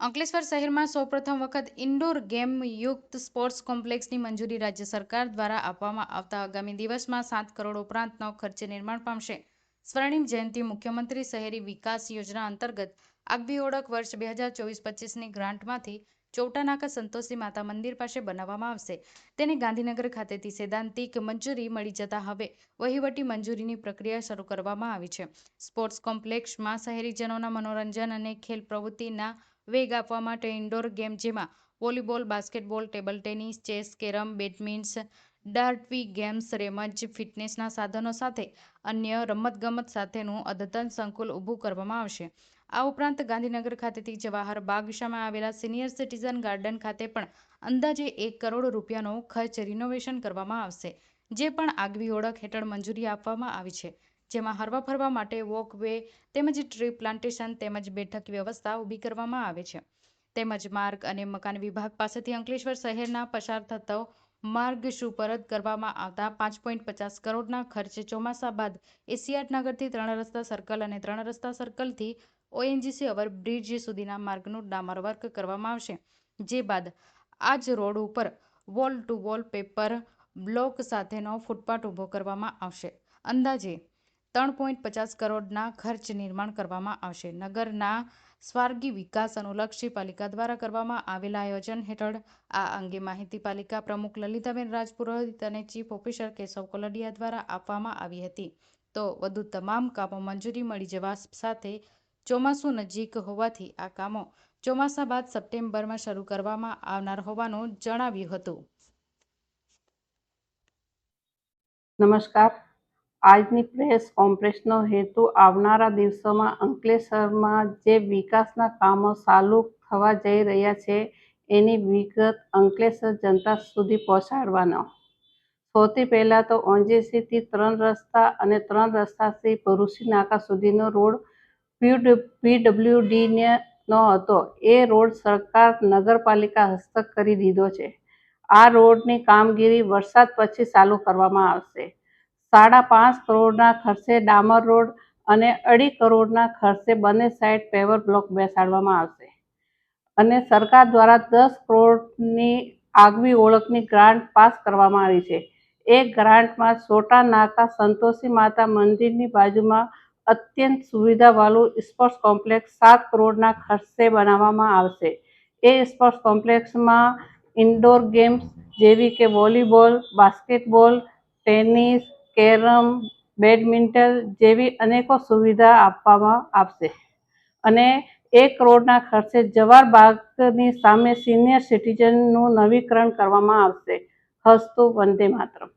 અંકલેશ્વર શહેરમાં સૌપ્રથમ વખત ઇન્ડોર ગેમ યુક્ત સ્પોર્ટ્સ કોમ્પ્લેક્સની મંજૂરી રાજ્ય સરકાર દ્વારા આપવામાં આવતા આગામી દિવસમાં સાત કરોડ ઉપરાંતનો ખર્ચે નિર્માણ પામશે. સ્વર્ણિમ જયંતિ મુખ્યમંત્રી શહેરી વિકાસ યોજના અંતર્ગત આગવી ઓળખ વર્ષ બે હજાર ચોવીસ પચીસની ગ્રાન્ટમાંથી ચોટાનાકા સંતોષી માતા મંદિર પાસે બનાવવામાં આવશે. તેને ગાંધીનગર ખાતેથી સૈદ્ધાંતિક મંજૂરી મળી જતા હવે વહીવટી મંજૂરીની પ્રક્રિયા શરૂ કરવામાં આવી છે. સ્પોર્ટ્સ કોમ્પ્લેક્સમાં શહેરીજનોના મનોરંજન અને ખેલ પ્રવૃત્તિના વેગ આપવા માટે ઇન્ડોર ગેમ જેમાં volleyball basketball table tennis chess carrom badminton ડાર્ટવી games રેમજ ફિટનેસના સાધનો સાથે અન્ય રમતગમત સાથેનું અદ્યતન સંકુલ ઊભું કરવામાં આવશે. આ ઉપરાંત ગાંધીનગર ખાતેથી જવાહર બાગશામાં આવેલા સિનિયર સિટીઝન ગાર્ડન ખાતે પણ અંદાજે એક કરોડ રૂપિયાનો ખર્ચ રિનોવેશન કરવામાં આવશે, જે પણ આગવી ઓળખ હેઠળ મંજૂરી આપવામાં આવી છે. જેમાં હરવા ફરવા માટે વોકવે તેમજ ટ્રી પ્લાન્ટેશન તેમજ બેઠક વ્યવસ્થા ઊભી કરવામાં આવે છે. તેમજ માર્ગ અને મકાન વિભાગ પાસેથી અંકલેશ્વર શહેરના પસાર થતો માર્ગ સુપરત કરવામાં આવતા પાંચ પોઈન્ટ પચાસ કરોડના ખર્ચે ચોમાસા બાદ એશિયાડ નગરથી ત્રણ રસ્તા સર્કલ અને ત્રણ રસ્તા સર્કલથી ઓએનજીસી ઓવરબ્રિજ સુધીના માર્ગનું ડામર વર્ક કરવામાં આવશે. જે બાદ આ જ રોડ ઉપર wall to wall paper block સાથેનો ફૂટપાથ ઊભો કરવામાં આવશે. અંદાજે ત્રણ પોઈન્ટ પચાસ કરોડના ખર્ચ નિર્માણ કરવામાં આવશે. નગરના સ્વાર્ગી વિકાસ અનુલક્ષી પાલિકા દ્વારા કરવામાં આવેલા આયોજન હેઠળ આ અંગે માહિતી પાલિકા પ્રમુખ લલિતાબેન રાજપુરોહિત અને ચીફ ઓફિસર કેશવ કોલડિયા દ્વારા આપવામાં આવી હતી. તો વધુ તમામ કામો મંજૂરી મળી જવા સાથે ચોમાસું નજીક હોવાથી આ કામો ચોમાસા બાદ સપ્ટેમ્બરમાં શરૂ કરવામાં આવનાર હોવાનું જણાવ્યું હતું. નમસ્કાર. આજની પ્રેસ કોન્ફરન્સનો હેતુ આવનારા દિવસોમાં અંકલેશ્વરમાં જે વિકાસના કામો ચાલુ થવા જઈ રહ્યા છે, એની વિગત અંકલેશ્વર જનતા સુધી પહોંચાડવાનો. સૌથી પહેલાં તો ઓંજેસીથી ત્રણ રસ્તા અને ત્રણ રસ્તાથી ભરૂસી નાકા સુધીનો રોડ પીડબ્લ્યુડીને નો હતો. એ રોડ સરકાર નગરપાલિકા હસ્તક કરી દીધો છે. આ રોડની કામગીરી વરસાદ પછી ચાલુ કરવામાં આવશે. સાડા પાંચ કરોડના ખર્ચે ડામર રોડ અને અઢી કરોડના ખર્ચે બંને સાઈડ પેવર બ્લોક બેસાડવામાં આવશે. અને સરકાર દ્વારા દસ કરોડની આગવી ઓળખની ગ્રાન્ટ પાસ કરવામાં આવી છે. એ ગ્રાન્ટમાં છોટા નાકા સંતોષી માતા મંદિરની બાજુમાં અત્યંત સુવિધાવાળું સ્પોર્ટ્સ કોમ્પ્લેક્સ સાત કરોડના ખર્ચે બનાવવામાં આવશે. એ સ્પોર્ટ્સ કોમ્પ્લેક્સમાં ઇન્ડોર ગેમ્સ જેવી કે volleyball, basketball, tennis carrom, badminton જેવી અનેકો સુવિધા આપવામાં આવશે. અને એક કરોડના ખર્ચે જવાહર બાગની સામે સિનિયર સિટીઝનનું નવીકરણ કરવામાં આવશે. હસ્તુ વંદે માતરમ.